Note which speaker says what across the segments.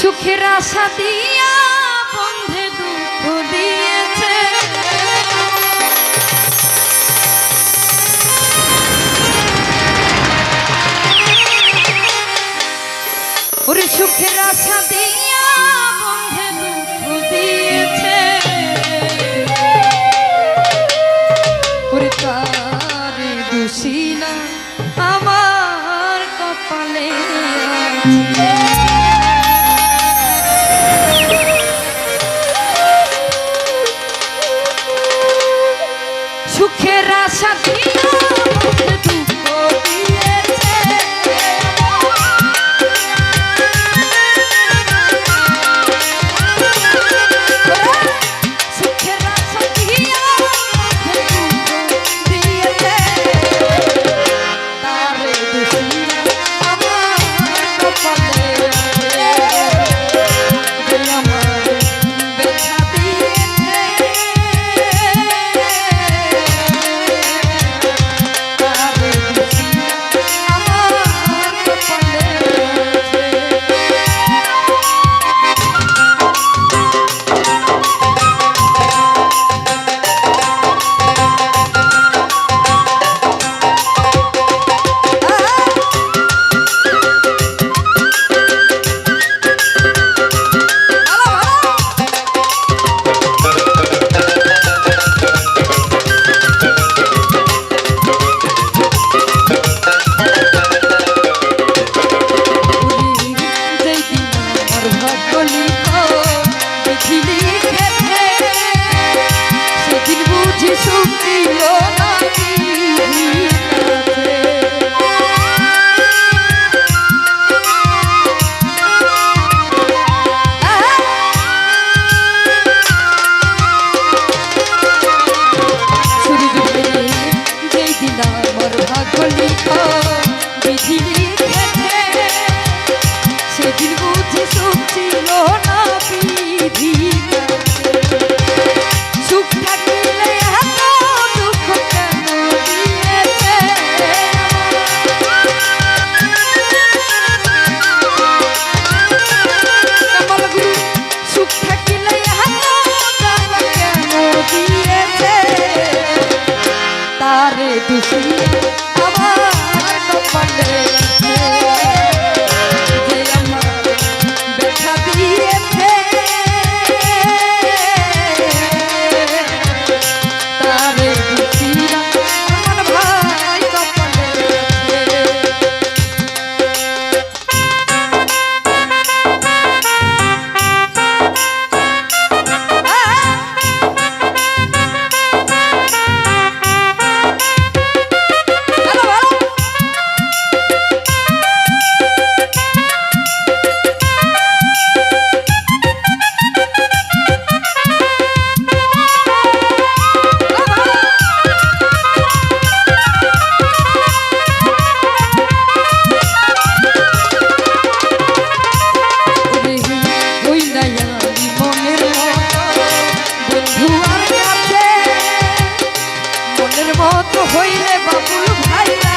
Speaker 1: সুখের আশা দিয়া বন্ধে দুঃখ দিয়েছে। ওরে সুখের আশা হইলে বাবুল ভাই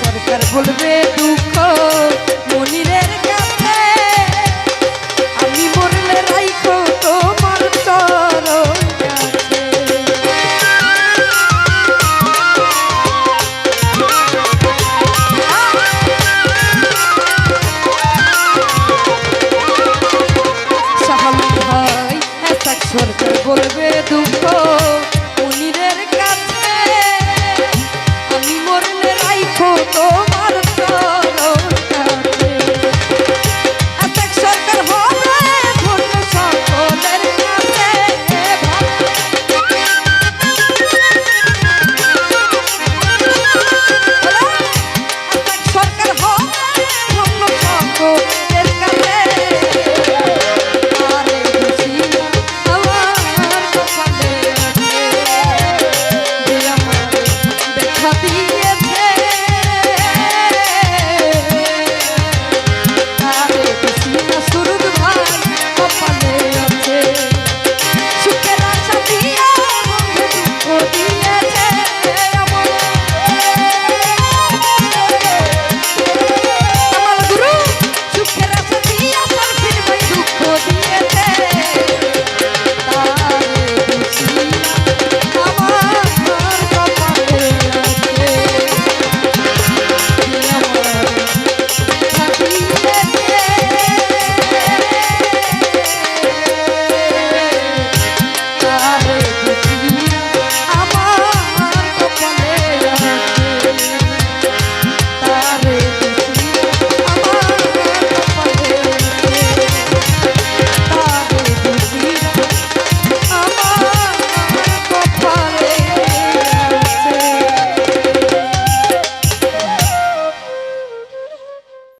Speaker 1: সরকার বলবে দুঃখ মনিরের কাছে। আমি মরলে রাইখো তোমার বলবে দুঃখ